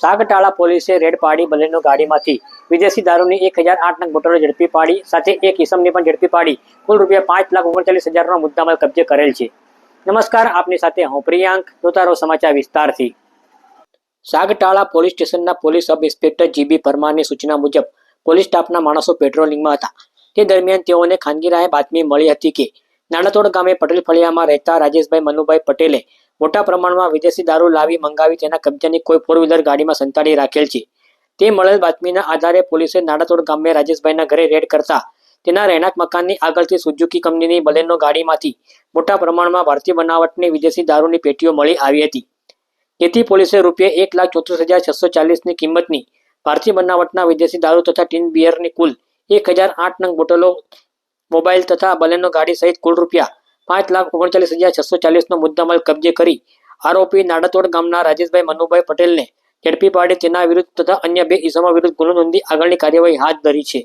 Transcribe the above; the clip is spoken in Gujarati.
સાગટાળા પોલીસે રેડ પાડી બલેનો ગાડીમાંથી વિદેશી દારૂની એક હજાર આઠ નંગ બોટલો ઝડપી પાડી, સાથે એક ઇસમની પણ ઝડપી પાડી. કુલ રૂપિયા પાંચ લાખ ઓગણચાલીસ હજારનો મુદ્દામાલ કબજે કરેલ છે. નમસ્કાર, આપની સાથે હું પ્રિયાંક જોતારો સમાચાર વિસ્તારથી. સાગટાળા પોલીસ સ્ટેશનના police sub inspector G B પરમારની સૂચના મુજબ પોલીસ સ્ટાફના માણસો પેટ્રોલિંગમાં હતા. તે દરમિયાન તેઓને ખાનગી રાહે બાતમી મળી હતી કે નાણાતોડ ગામે પટેલ ફળિયામાં રહેતા રાજેશભાઈ મનુભાઈ પટેલે મોટા પ્રમાણમાં વિદેશી દારૂ લાવી મંગાવી તેના કબજાની કોઈ ફોર વ્હીલર ગાડીમાં સંતાડી રાખેલ છે. તે મળેલ બાતમીના આધારે પોલીસે નાડાતોડ ગામે રાજેશભાઈના ઘરે રેડ કરતા તેના રહેણાંક મકાનની આગળથી સુઝુકી કંપનીની બલેનો ગાડીમાંથી મોટા પ્રમાણમાં ભારતીય બનાવટની વિદેશી દારૂની પેટીઓ મળી આવી હતી. જેથી પોલીસે રૂપિયા એક લાખ ચોત્રીસ હજાર છસો ચાલીસની કિંમતની ભારતીય બનાવટના વિદેશી દારૂ તથા ટીન બિયરની કુલ એક હજાર આઠ નંગ બોટલો, મોબાઈલ તથા બલેનો ગાડી સહિત કુલ રૂપિયા પાંચ લાખ ઓગણચાલીસ હજાર છસો ચાલીસનો મુદ્દામાલ કબજે કરી આરોપી નાડાતોડ ગામના રાજેશભાઈ મનુભાઈ પટેલને ઝડપી પાડી તેના વિરુદ્ધ તથા અન્ય બે ઇસમો વિરુદ્ધ ગુનો નોંધી આગળની કાર્યવાહી હાથ ધરી છે.